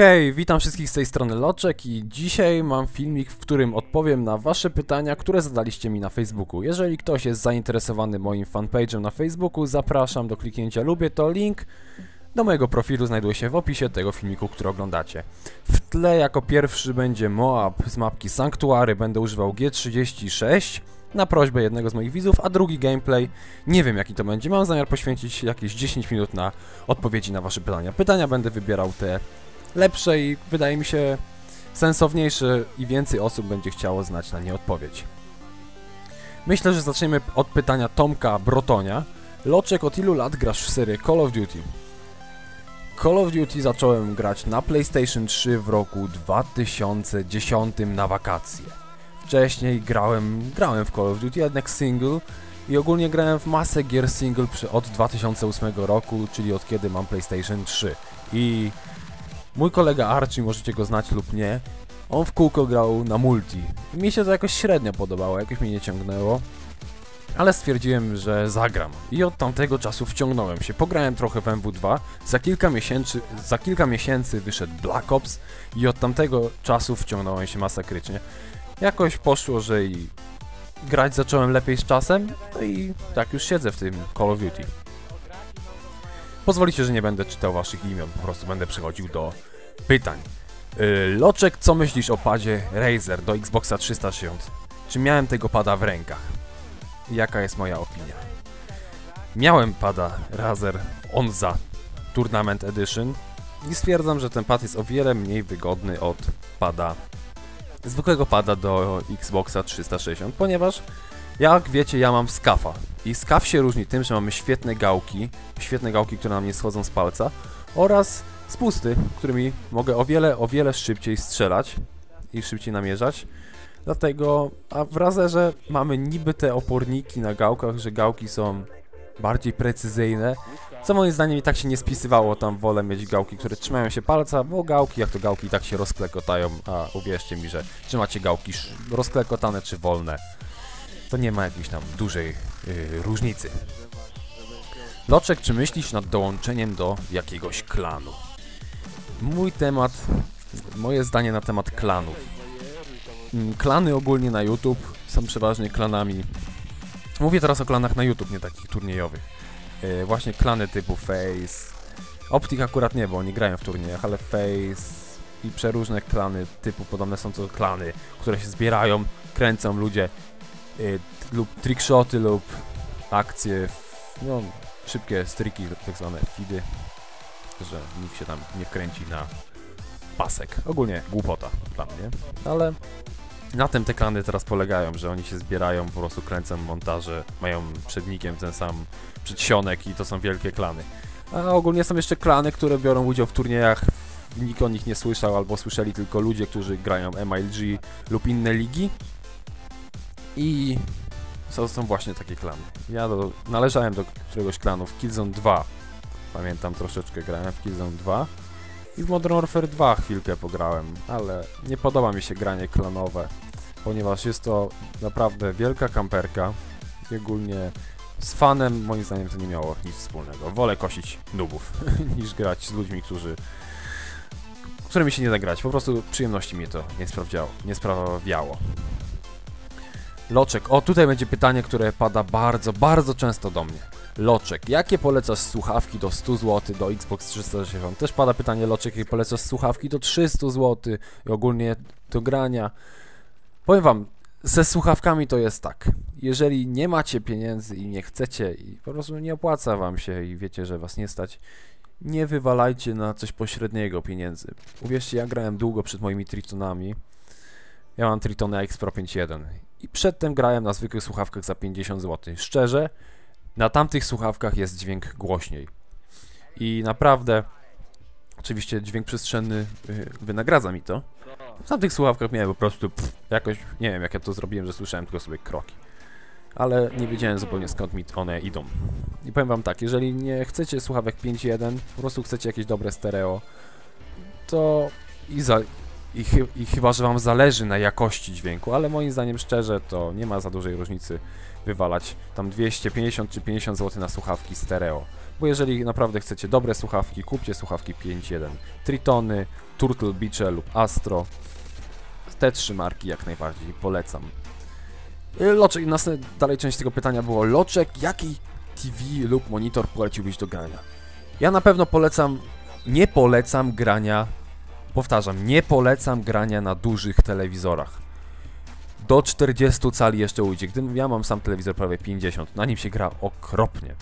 Hej, witam wszystkich z tej strony Loczek i dzisiaj mam filmik, w którym odpowiem na wasze pytania, które zadaliście mi na Facebooku. Jeżeli ktoś jest zainteresowany moim fanpage'em na Facebooku, zapraszam do kliknięcia lubię, to link do mojego profilu znajduje się w opisie tego filmiku, który oglądacie. W tle jako pierwszy będzie Moab z mapki Sanctuary, będę używał G36 na prośbę jednego z moich widzów, a drugi gameplay, nie wiem jaki to będzie, mam zamiar poświęcić jakieś 10 minut na odpowiedzi na wasze pytania. Pytania będę wybierał te lepsze i wydaje mi się sensowniejsze i więcej osób będzie chciało znać na nie odpowiedź. Myślę, że zaczniemy od pytania Tomka Brotonia. Loczek, od ilu lat grasz w serię Call of Duty? Call of Duty zacząłem grać na PlayStation 3 w roku 2010 na wakacje. Wcześniej grałem, grałem w Call of Duty, jednak single i ogólnie grałem w masę gier single przy, od 2008 roku, czyli od kiedy mam PlayStation 3. I mój kolega Archie, możecie go znać lub nie, on w kółko grał na multi. Mi się to jakoś średnio podobało, jakoś mnie nie ciągnęło. Ale stwierdziłem, że zagram. I od tamtego czasu wciągnąłem się. Pograłem trochę w MW2. Za kilka miesięcy, za kilka miesięcy wyszedł Black Ops i od tamtego czasu wciągnąłem się masakrycznie. Jakoś poszło, że i grać zacząłem lepiej z czasem, no i tak już siedzę w tym Call of Duty. Pozwolicie, że nie będę czytał waszych imion, po prostu będę przechodził do pytań. Yy, Loczek, co myślisz o padzie Razer do Xboxa 360? Czy miałem tego pada w rękach? Jaka jest moja opinia? Miałem pada Razer Onza Tournament Edition i stwierdzam, że ten pad jest o wiele mniej wygodny od pada zwykłego pada do Xboxa 360, ponieważ jak wiecie, ja mam skafa. I skaf się różni tym, że mamy świetne gałki, świetne gałki, które nam nie schodzą z palca, oraz spusty, którymi mogę o wiele, o wiele szybciej strzelać i szybciej namierzać. Dlatego, a w razerze mamy niby te oporniki na gałkach, że gałki są bardziej precyzyjne, co moim zdaniem i tak się nie spisywało, tam wolę mieć gałki, które trzymają się palca, bo gałki, jak to gałki tak się rozklekotają, a uwierzcie mi, że czy macie gałki rozklekotane czy wolne, to nie ma jakiejś tam dużej yy, różnicy. Loczek, czy myślisz nad dołączeniem do jakiegoś klanu? Mój temat, moje zdanie na temat klanów. Mm, Klany ogólnie na YouTube są przeważnie klanami. Mówię teraz o klanach na YouTube, nie takich turniejowych. Yy, właśnie klany typu Face. Optik akurat nie, bo oni grają w turniejach, ale Face i przeróżne klany typu podobne są to klany, które się zbierają, kręcą ludzie yy, lub trickshoty lub akcje, no szybkie striki, tak zwane feedy, że nikt się tam nie kręci na pasek. Ogólnie głupota dla mnie, ale na tym te klany teraz polegają, że oni się zbierają, po prostu kręcą montaże, mają przednikiem ten sam przedsionek i to są wielkie klany. A ogólnie są jeszcze klany, które biorą udział w turniejach, nikt o nich nie słyszał, albo słyszeli tylko ludzie, którzy grają MLG lub inne ligi. I są, właśnie takie klany. Ja do, należałem do któregoś klanu w Killzone 2. Pamiętam, troszeczkę grałem w Killzone 2. I w Modern Warfare 2 chwilkę pograłem, ale nie podoba mi się granie klanowe, ponieważ jest to naprawdę wielka kamperka i ogólnie z fanem moim zdaniem to nie miało nic wspólnego. Wolę kosić nubów niż grać z ludźmi, którzy którymi się nie da grać. Po prostu przyjemności mi to nie sprawiało. Nie sprawiało. Loczek, o tutaj będzie pytanie, które pada bardzo, bardzo często do mnie. Loczek, jakie polecasz słuchawki do 100 zł do Xbox 360? Też pada pytanie Loczek, jakie polecasz słuchawki do 300 zł i ogólnie do grania. Powiem wam, ze słuchawkami to jest tak. Jeżeli nie macie pieniędzy i nie chcecie i po prostu nie opłaca wam się i wiecie, że was nie stać, nie wywalajcie na coś pośredniego pieniędzy. Uwierzcie, ja grałem długo przed moimi Tritonami. Ja mam Tritony X Pro 5.1 i przedtem grałem na zwykłych słuchawkach za 50 zł. Szczerze, na tamtych słuchawkach jest dźwięk głośniej. I naprawdę, oczywiście dźwięk przestrzenny yy, wynagradza mi to. W tamtych słuchawkach miałem po prostu pff, jakoś, nie wiem jak ja to zrobiłem, że słyszałem tylko sobie kroki. Ale nie wiedziałem zupełnie skąd mi one idą. I powiem wam tak, jeżeli nie chcecie słuchawek 5.1, po prostu chcecie jakieś dobre stereo, to i za I, chy I chyba, że wam zależy na jakości dźwięku, ale moim zdaniem szczerze to nie ma za dużej różnicy wywalać tam 250 czy 50 zł na słuchawki stereo. Bo jeżeli naprawdę chcecie dobre słuchawki, kupcie słuchawki 5.1 Tritony, Turtle Beach lub Astro. Te trzy marki jak najbardziej polecam. Y, Loczek, następna dalej część tego pytania było Loczek, jaki TV lub monitor poleciłbyś do grania? Ja na pewno polecam, nie polecam grania, powtarzam, nie polecam grania na dużych telewizorach. Do 40 cali jeszcze ujdzie. Gdybym ja mam sam telewizor prawie 50, na nim się gra okropnie.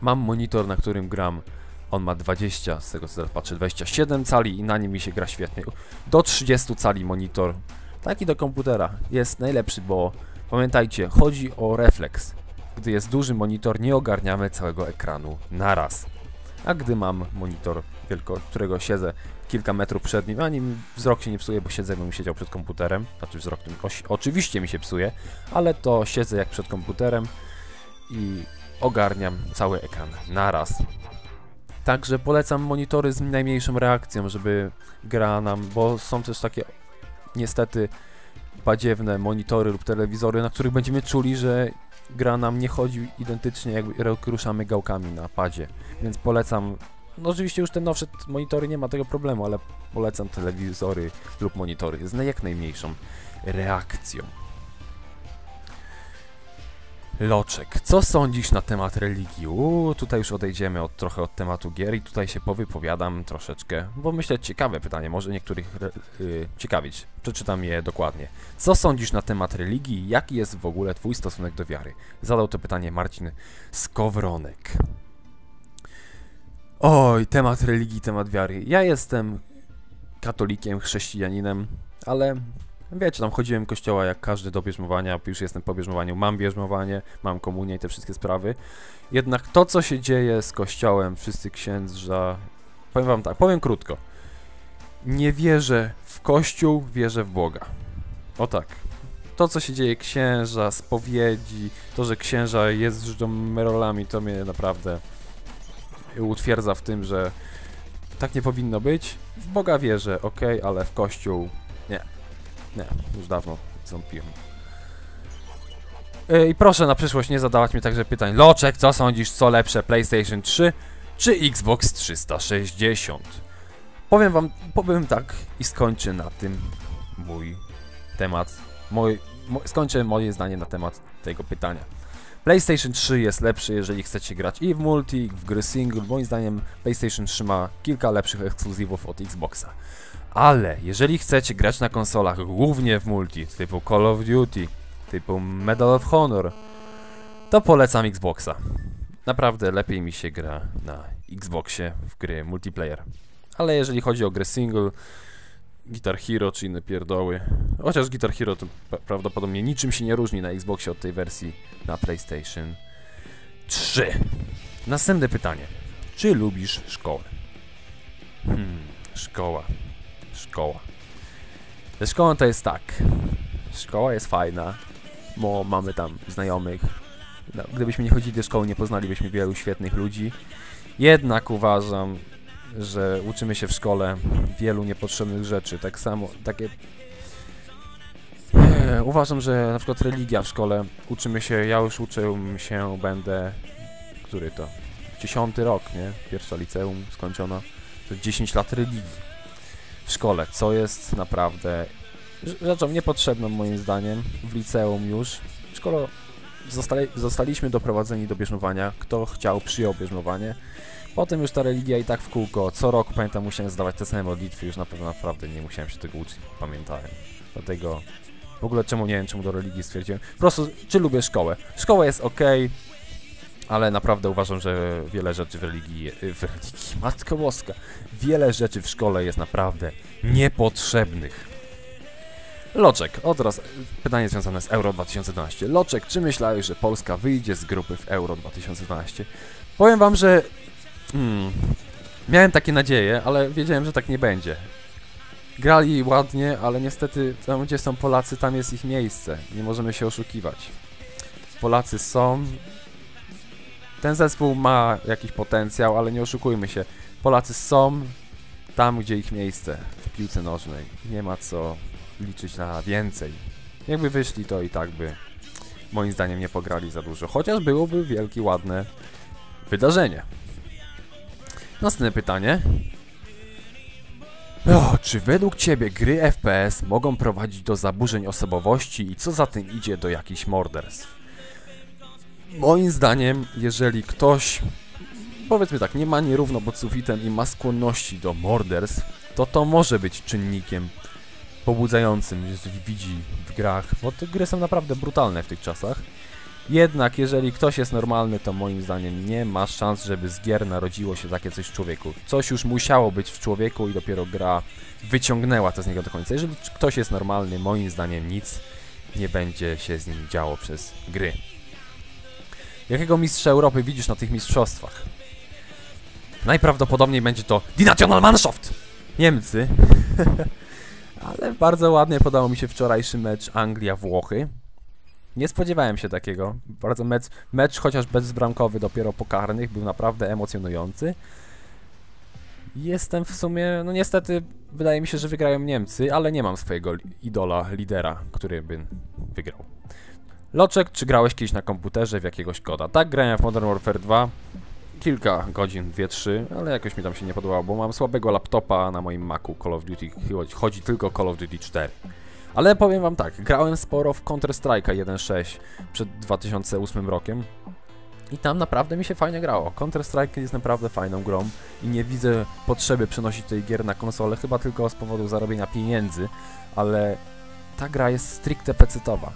Mam monitor, na którym gram. On ma 20, z tego co teraz patrzę, 27 cali i na nim mi się gra świetnie. Do 30 cali monitor, taki do komputera, jest najlepszy, bo pamiętajcie, chodzi o refleks. Gdy jest duży monitor, nie ogarniamy całego ekranu naraz. A gdy mam monitor, wielko, którego siedzę kilka metrów przed nim, ani wzrok się nie psuje, bo siedzę, jakbym siedział przed komputerem. Znaczy wzrok oś- oczywiście mi się psuje, ale to siedzę jak przed komputerem i ogarniam cały ekran naraz. Także polecam monitory z najmniejszą reakcją, żeby gra nam, bo są też takie niestety badziewne monitory lub telewizory, na których będziemy czuli, że gra nam nie chodzi identycznie jak ruszamy gałkami na padzie. Więc polecam, no oczywiście już te nowsze monitory nie ma tego problemu, ale polecam telewizory lub monitory z jak najmniejszą reakcją. Loczek, co sądzisz na temat religii? Uuu, tutaj już odejdziemy od, trochę od tematu gier i tutaj się powypowiadam troszeczkę, bo myślę ciekawe pytanie, może niektórych re, y, ciekawić. Przeczytam je dokładnie. Co sądzisz na temat religii? Jaki jest w ogóle twój stosunek do wiary? Zadał to pytanie Marcin Skowronek. Oj, temat religii, temat wiary. Ja jestem katolikiem, chrześcijaninem, ale wiecie, tam chodziłem kościoła jak każdy do bierzmowania, już jestem po bierzmowaniu, mam bierzmowanie, mam komunię i te wszystkie sprawy. Jednak to, co się dzieje z kościołem, wszyscy księdza, powiem wam tak, powiem krótko. Nie wierzę w kościół, wierzę w Boga. O tak. To, co się dzieje księża, spowiedzi, to, że księża jeżdżą merolami, to mnie naprawdę utwierdza w tym, że tak nie powinno być. W Boga wierzę, ok, ale w Kościół nie. Nie, już dawno ząpiłem. Yy, I proszę na przyszłość nie zadawać mi także pytań. Loczek, co sądzisz, co lepsze, PlayStation 3 czy Xbox 360? Powiem wam, powiem tak i skończę na tym mój temat. Mój, skończę moje zdanie na temat tego pytania. PlayStation 3 jest lepszy, jeżeli chcecie grać i w multi, w gry single. Moim zdaniem PlayStation 3 ma kilka lepszych ekskluzywów od Xboxa. Ale jeżeli chcecie grać na konsolach głównie w multi, typu Call of Duty, typu Medal of Honor, to polecam Xboxa. Naprawdę lepiej mi się gra na Xboxie w gry multiplayer. Ale jeżeli chodzi o gry single, Guitar Hero czy inne pierdoły, chociaż Guitar Hero to pra- prawdopodobnie niczym się nie różni na Xboxie od tej wersji na PlayStation 3. Następne pytanie. Czy lubisz szkołę? Hmm, szkoła. Szkoła. Ze szkołą to jest tak. Szkoła jest fajna, bo mamy tam znajomych. No, gdybyśmy nie chodzili do szkoły, nie poznalibyśmy wielu świetnych ludzi. Jednak uważam, że uczymy się w szkole wielu niepotrzebnych rzeczy. Tak samo, takie... Eee, uważam, że na przykład religia w szkole uczymy się, ja już uczę się, będę... Który to? Dziesiąty rok, nie? Pierwsza liceum skończona. To 10 lat religii w szkole, co jest naprawdę rz- rzeczą niepotrzebną moim zdaniem w liceum już. W szkole zostali, zostaliśmy doprowadzeni do bierzmowania. Kto chciał, przyjął bierzmowanie. Potem już ta religia i tak w kółko. Co rok pamiętam musiałem zdawać te same modlitwy, już na pewno naprawdę nie musiałem się tego uczyć, pamiętałem. Dlatego w ogóle czemu nie wiem, czemu do religii stwierdziłem. Po prostu, czy lubię szkołę? Szkoła jest ok, ale naprawdę uważam, że wiele rzeczy w religii, w religii, Matko Boska, wiele rzeczy w szkole jest naprawdę niepotrzebnych. Loczek, o teraz pytanie związane z Euro 2012. Loczek, czy myślałeś, że Polska wyjdzie z grupy w Euro 2012? Powiem wam, że hmm, miałem takie nadzieje, ale wiedziałem, że tak nie będzie. Grali ładnie, ale niestety tam gdzie są Polacy, tam jest ich miejsce. Nie możemy się oszukiwać. Polacy są. Ten zespół ma jakiś potencjał, ale nie oszukujmy się. Polacy są tam, gdzie ich miejsce w piłce nożnej. Nie ma co liczyć na więcej. Jakby wyszli, to i tak by moim zdaniem nie pograli za dużo. Chociaż byłoby wielkie, ładne wydarzenie. Następne pytanie. O, czy według Ciebie gry FPS mogą prowadzić do zaburzeń osobowości i co za tym idzie do jakichś morderstw? Moim zdaniem, jeżeli ktoś, powiedzmy tak, nie ma nierówno pod sufitem i ma skłonności do morderstw, to to może być czynnikiem pobudzającym, jeżeli widzi w grach, bo te gry są naprawdę brutalne w tych czasach. Jednak jeżeli ktoś jest normalny, to moim zdaniem nie ma szans, żeby z gier narodziło się takie coś w człowieku. Coś już musiało być w człowieku i dopiero gra wyciągnęła to z niego do końca. Jeżeli ktoś jest normalny, moim zdaniem nic nie będzie się z nim działo przez gry. Jakiego mistrza Europy widzisz na tych mistrzostwach? Najprawdopodobniej będzie to Die Nationalmannschaft! Niemcy. Ale bardzo ładnie podał mi się wczorajszy mecz Anglia-Włochy. Nie spodziewałem się takiego. Bardzo mecz, mecz chociaż bezbramkowy dopiero po karnych był naprawdę emocjonujący. Jestem w sumie, no niestety wydaje mi się, że wygrają Niemcy, ale nie mam swojego idola, lidera, który by wygrał. Loczek, czy grałeś kiedyś na komputerze w jakiegoś koda? Tak, grałem w Modern Warfare 2. Kilka godzin, 2-3, ale jakoś mi tam się nie podobało, bo mam słabego laptopa na moim Macu Call of Duty, chodzi tylko Call of Duty 4. Ale powiem wam tak, grałem sporo w Counter Strike'a 1.6 przed 2008 rokiem i tam naprawdę mi się fajnie grało. Counter Strike jest naprawdę fajną grą i nie widzę potrzeby przenosić tej gier na konsolę, chyba tylko z powodu zarobienia pieniędzy, ale ta gra jest stricte pecetowa.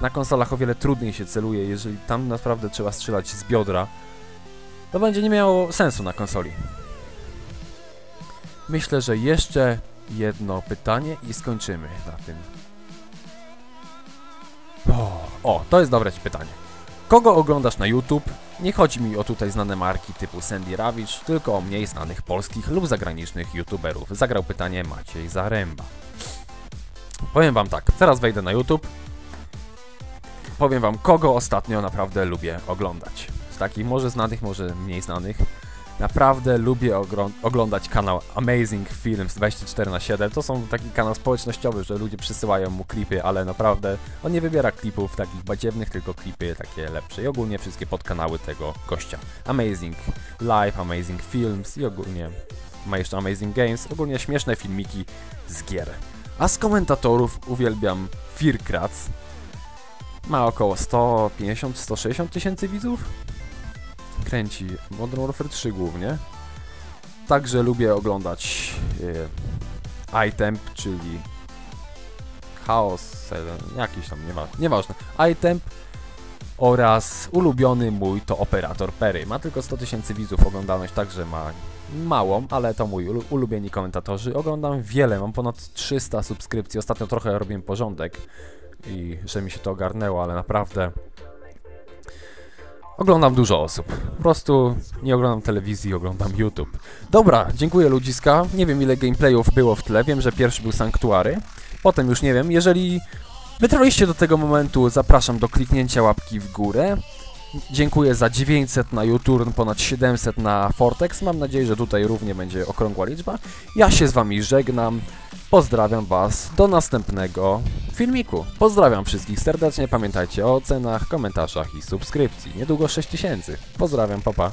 Na konsolach o wiele trudniej się celuje, jeżeli tam naprawdę trzeba strzelać z biodra, to będzie nie miało sensu na konsoli. Myślę, że jeszcze jedno pytanie i skończymy na tym. O, o, to jest dobre pytanie. Kogo oglądasz na YouTube? Nie chodzi mi o tutaj znane marki typu Sandy Rawicz, tylko o mniej znanych polskich lub zagranicznych YouTuberów. Zagrał pytanie Maciej Zaręba. Powiem wam tak, teraz wejdę na YouTube. Powiem wam, kogo ostatnio naprawdę lubię oglądać. Z takich może znanych, może mniej znanych. Naprawdę lubię oglądać kanał Amazing Films 24 na 7 To są taki kanał społecznościowy, że ludzie przysyłają mu klipy, ale naprawdę on nie wybiera klipów takich badziewnych, tylko klipy takie lepsze. I ogólnie wszystkie podkanały tego gościa. Amazing Live, Amazing Films i ogólnie ma jeszcze Amazing Games. Ogólnie śmieszne filmiki z gier. A z komentatorów uwielbiam Firkratz. Ma około 150-160 tysięcy widzów kręci Modern Warfare 3 głównie. Także lubię oglądać e, iTemp, czyli Chaos, e, jakiś tam, niewa, nieważne. iTemp oraz ulubiony mój to Operator Perry. Ma tylko 100 tysięcy widzów, oglądalność także ma małą, ale to mój ulu- ulubieni komentatorzy. Oglądam wiele, mam ponad 300 subskrypcji. Ostatnio trochę robiłem porządek i że mi się to ogarnęło, ale naprawdę Oglądam dużo osób. Po prostu nie oglądam telewizji, oglądam YouTube. Dobra, dziękuję ludziska. Nie wiem ile gameplayów było w tle. Wiem, że pierwszy był Sanktuary. Potem już nie wiem. Jeżeli wytrwaliście do tego momentu, zapraszam do kliknięcia łapki w górę. Dziękuję za 900 na YouTube, ponad 700 na Fortex. Mam nadzieję, że tutaj równie będzie okrągła liczba. Ja się z wami żegnam. Pozdrawiam was do następnego filmiku. Pozdrawiam wszystkich serdecznie. Pamiętajcie o ocenach, komentarzach i subskrypcji. Niedługo 6000. Pozdrawiam, papa.